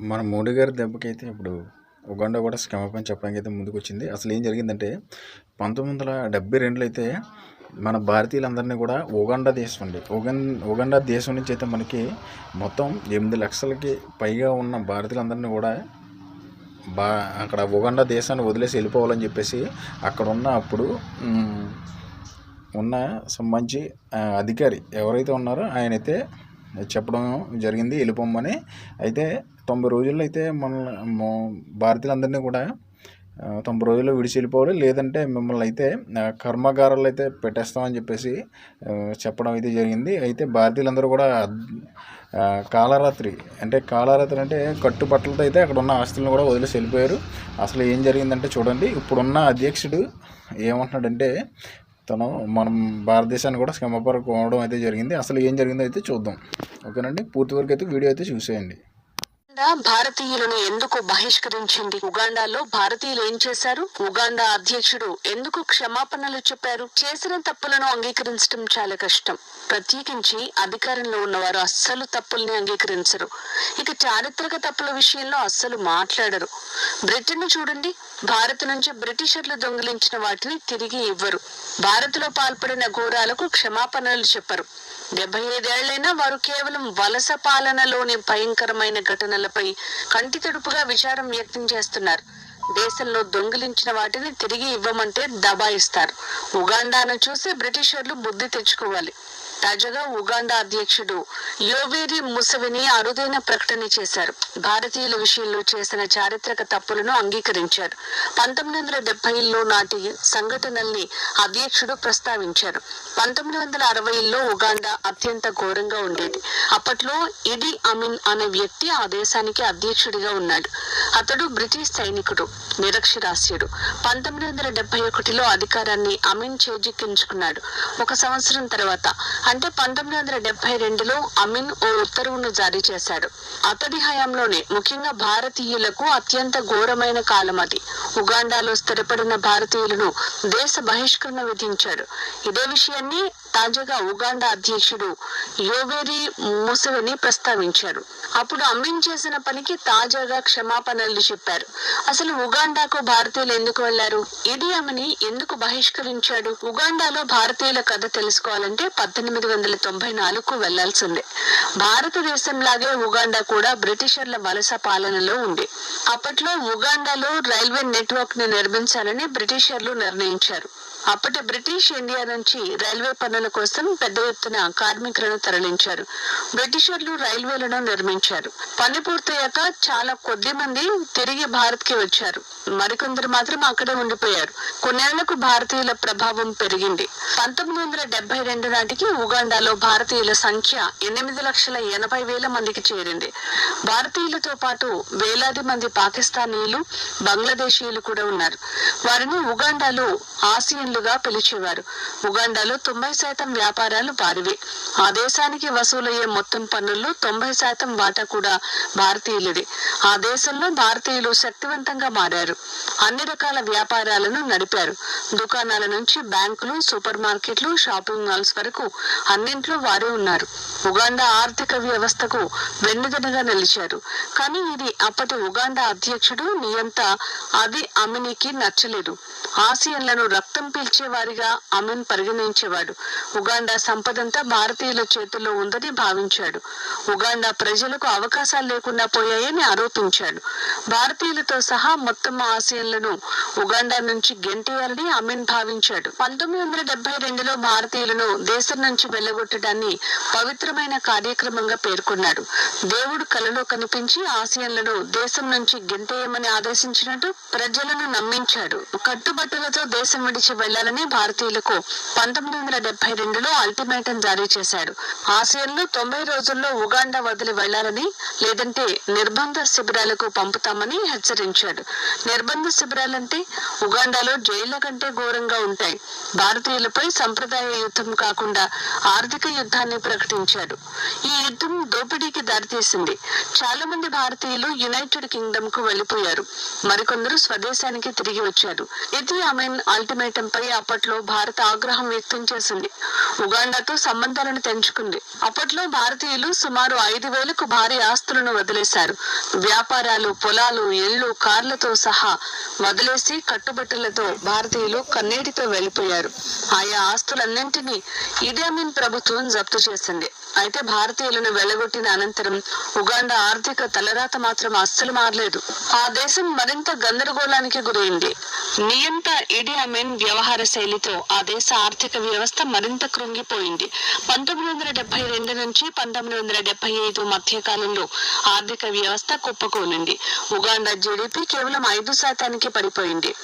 మన మోడీ గారి దెబ్బకైతే ఇప్పుడు ఉగాండా కూడా క్షమాపణ చెప్పడానికి అయితే ముందుకు వచ్చింది అసలు ఏం జరిగిందంటే పంతొమ్మిది వందల డెబ్బై రెండులో అయితే మన భారతీయులందరినీ కూడా ఉగాండా దేశం అండి. ఉగన్ ఉగాండా దేశం నుంచి అయితే మనకి మొత్తం ఎనిమిది లక్షలకి పైగా ఉన్న భారతీయులందరినీ కూడా బా అక్కడ ఉగాండా దేశాన్ని వదిలేసి వెళ్ళిపోవాలని చెప్పేసి అక్కడ ఉన్న అప్పుడు ఉన్న సంబంధించి మంచి అధికారి ఎవరైతే ఉన్నారో ఆయన అయితే చెప్పడం జరిగింది. వెళ్ళిపోమని అయితే తొంభై రోజుల్లో అయితే మనల్ని భారతీయులందరినీ కూడా తొంభై రోజుల్లో విడిచి వెళ్ళిపోవాలి లేదంటే మిమ్మల్ని అయితే కర్మాగారాలు అయితే పెట్టేస్తామని చెప్పేసి చెప్పడం అయితే జరిగింది. అయితే భారతీయులందరూ కూడా కాలరాత్రి అంటే కాలరాత్రి అంటే కట్టుబట్టలతో అయితే అక్కడ ఉన్న ఆస్తులను కూడా వదిలేసి వెళ్ళిపోయారు. అసలు ఏం జరిగిందంటే చూడండి ఇప్పుడున్న అధ్యక్షుడు ఏమంటున్నాడంటే తను మనం భారతదేశాన్ని కూడా క్షమాపణ అయితే జరిగింది. అసలు ఏం జరిగిందో అయితే చూద్దాం. ఓకేనండి? పూర్తి వరకు అయితే వీడియో అయితే చూసేయండి. ఉగాండా భారతీయులను ఎందుకు బహిష్కరించింది? ఉగాండాలో భారతీయులు ఏం చేశారు? ఉగాండా అధ్యక్షుడు ఎందుకు క్షమాపణలు చెప్పారు? చేసిన తప్పులను అంగీకరించడం చాలా కష్టం. ప్రత్యేకించి అధికారంలో ఉన్నవారు అస్సలు తప్పుల్ని అంగీకరించరు. ఇక చారిత్రక తప్పుల విషయంలో అస్సలు మాట్లాడరు. బ్రిటన్ చూడండి భారత్ నుంచి బ్రిటిషర్లు దొంగిలించిన వాటిని తిరిగి ఇవ్వరు. భారత్లో పాల్పడిన ఘోరాలకు క్షమాపణలు చెప్పరు. డెబ్బై ఐదేళ్ళైనా వారు కేవలం వలస పాలనలోని భయంకరమైన ఘటనలపై కంటి తడుపుగా విచారం వ్యక్తం చేస్తున్నారు. దేశంలో దొంగిలించిన వాటిని తిరిగి ఇవ్వమంటే దబాయిస్తారు. ఉగాండాను చూసి బ్రిటిషర్లు బుద్ధి తెచ్చుకోవాలి. తాజాగా ఉగాండా అధ్యక్షుడు యోవేరి ముసవిని అరుదైన ప్రకటన చేశారు. భారతీయుల విషయంలో చేసిన చారిత్రక తప్పులను అంగీకరించారు. పంతొమ్మిది వందల డెబ్బైలో నాటి సంఘటనల్ని అధ్యక్షుడు ప్రస్తావించారు. పంతొమ్మిది వందల అరవైలో ఉగాండా అత్యంత ఘోరంగా ఉండేది. అప్పట్లో ఇడి అమిన్ అనే వ్యక్తి ఆ దేశానికి అధ్యక్షుడిగా ఉన్నాడు. అతడు బ్రిటిష్ సైనికుడు నిరక్షరాస్యుడు. పంతొమ్మిది వందల డెబ్బై ఒకటిలో అధికారాన్ని అమిన్ చేజిక్కించుకున్నాడు. ఒక సంవత్సరం తర్వాత అంటే పంతొమ్మిది వందల డెబ్బై రెండులో అమిన్ ఓ ఉత్తర్వును జారీ చేశాడు. అతడి హయాంలోనే ముఖ్యంగా భారతీయులకు అత్యంత ఘోరమైన కాలం అది. ఉగాండాలో స్థిరపడిన భారతీయులను దేశ బహిష్కరణ విధించాడు. ఇదే విషయాన్ని తాజాగా ఉగాండా అధ్యక్షుడు యోవేరి ముసవిని ప్రస్తావించారు. అప్పుడు అమిన్ చేసిన పనికి తాజాగా క్షమాపణలు చెప్పారు. అసలు ఉగాండాకు భారతీయులు ఎందుకు వెళ్ళారు? ఇది ఆమెని ఎందుకు బహిష్కరించాడు? ఉగాండాలో భారతీయుల కథ తెలుసుకోవాలంటే పద్దెనిమిది వందల తొంభై నాలుగుకు వెళ్ళాల్సిందే. భారతదేశంలాగే ఉగాండా కూడా బ్రిటిషర్ల వలస పాలనలో ఉంది. అప్పట్లో ఉగాండాలో రైల్వే నెట్వర్క్ని నిర్మించాలని బ్రిటిషర్లు నిర్ణయించారు. అప్పటి బ్రిటిష్ ఇండియా నుంచి రైల్వే పనుల కోసం పెద్ద ఎత్తున కార్మికులను తరలించారు. బ్రిటిషర్లు రైల్వేలను నిర్మించారు. పని పూర్తయ్యాక చాలా కొద్ది మంది తిరిగి భారత్కి వచ్చారు. మరికొందరు మాత్రం అక్కడే ఉండిపోయారు. కొన్నేళ్ళకు భారతీయుల ప్రభావం పెరిగింది. పంతొమ్మిది వందల డెబ్బై రెండు నాటికి ఉగాండాలో భారతీయుల సంఖ్య ఎనిమిది లక్షల ఎనభై వేల మందికి చేరింది. భారతీయులతో పాటు వేలాది మంది పాకిస్తానీయులు బంగ్లాదేశీయులు కూడా ఉన్నారు. వారిని ఉగాండాలో ఆసియన్లుగా పిలిచేవారు. ఉగాండాలో తొంభై శాతం వ్యాపారాలు వారివే. ఆ దేశానికి వసూలయ్యే మొత్తం పన్నుల్లో తొంభై శాతం వాటా కూడా భారతీయులదే. ఆ దేశంలో భారతీయులు శక్తివంతంగా మారారు. అన్ని రకాల వ్యాపారాలను నడిపారు. దుకాణాల నుంచి బ్యాంకులు సూపర్ మార్కెట్లు షాపింగ్ మాల్స్ వరకు అన్నింట్లో వారే ఉన్నారు. ఉగాండా ఆర్థిక వ్యవస్థకు వెన్నుదనగా నిలిచారు. కానీ ఇది అప్పటి ఉగాండా అధ్యక్షుడు నియంత అది అమినికి నచ్చలేదు. ఆసియన్లను రక్తం పీల్చేవారిగా అమిన్ పరిగణించేవాడు. ఉగాండా సంపదంతా భారతీయుల చేతుల్లో ఉందని భావించాడు. ఉగాండా ప్రజలకు అవకాశాలు లేకుండా పోయాయని ఆరోపించాడు. భారతీయులతో సహా మొత్తం ఆసియన్లను ఉగాండా నుంచి గెంటేయాలని అమిన్ భావించాడు. పంతొమ్మిది వందల డెబ్బై రెండులో భారతీయులను దేశం నుంచి వెళ్ళగొట్టడాన్ని పవిత్రమైన కార్యక్రమంగా పేర్కొన్నాడు. దేవుడు కలలో కనిపించి ఆసియన్లను దేశం నుంచి గెంటేయమని ఆదేశించినట్టు ప్రజలను నమ్మించాడు. కట్టుబట్టలతో దేశం విడిచి వెళ్ళాలని భారతీయులకు పంతొమ్మిది వందల డెబ్బై రెండులో అల్టిమేటం జారీ చేశాడు. ఆసియన్లు తొంభై రోజుల్లో ఉగాండా వదిలి వెళ్ళాలని లేదంటే నిర్బంధ శిబిరాలకు పంపుతామని హెచ్చరించాడు. నిర్బంధ శిబిరాలంటే ఉగాండాలో జైళ్ళ కంటే ఘోరంగా ఉంటాయి. భారతీయులపై సంప్రదాయ యుద్ధం కాకుండా ఆర్థిక యుద్ధాన్ని ప్రకటించాడు. ఈ యుద్ధం దోపిడీకి దారితీసింది. చాలా మంది భారతీయులు యునైటెడ్ కింగ్డమ్కు వెళ్ళిపోయారు మరికొందరు స్వదేశానికి తిరిగి వచ్చారు. ఇది అమెన్ అల్టిమేటం పై అప్పట్లో భారత ఆగ్రహం వ్యక్తం చేసింది. ఉగాండాతో సంబంధాలను తెంచుకుంది. అప్పట్లో భారతీయులు సుమారు ఐదు వేలకు భారీ ఆస్తులను వదిలేశారు. వ్యాపారాలు పొలాలు ఇళ్ళు కార్లతో సహా వదిలేసి కట్టుబట్టలతో భారతీయులు కన్నీటితో వెళ్ళిపోయారు ఆయా ఆస్తులన్నింటినీ ఇడియామిన్ ప్రభుత్వం జప్తు చేసింది. అయితే భారతీయులను వెళ్ళగొట్టిన అనంతరం ఉగాండా ఆర్థిక తలరాత మాత్రం అస్సలు మారలేదు. ఆ దేశం మరింత గందరగోళానికి గురైంది. నియంత ఇడియామెన్ వ్యవహార శైలితో ఆ దేశ ఆర్థిక వ్యవస్థ మరింత కృంగిపోయింది. పంతొమ్మిది వందల డెబ్బై రెండు నుంచి పంతొమ్మిది వందల డెబ్బై ఐదు మధ్య కాలంలో ఆర్థిక వ్యవస్థ కుప్పకూలింది. ఉగాండా జీడిపి కేవలం ఐదు శాతానికి పడిపోయింది.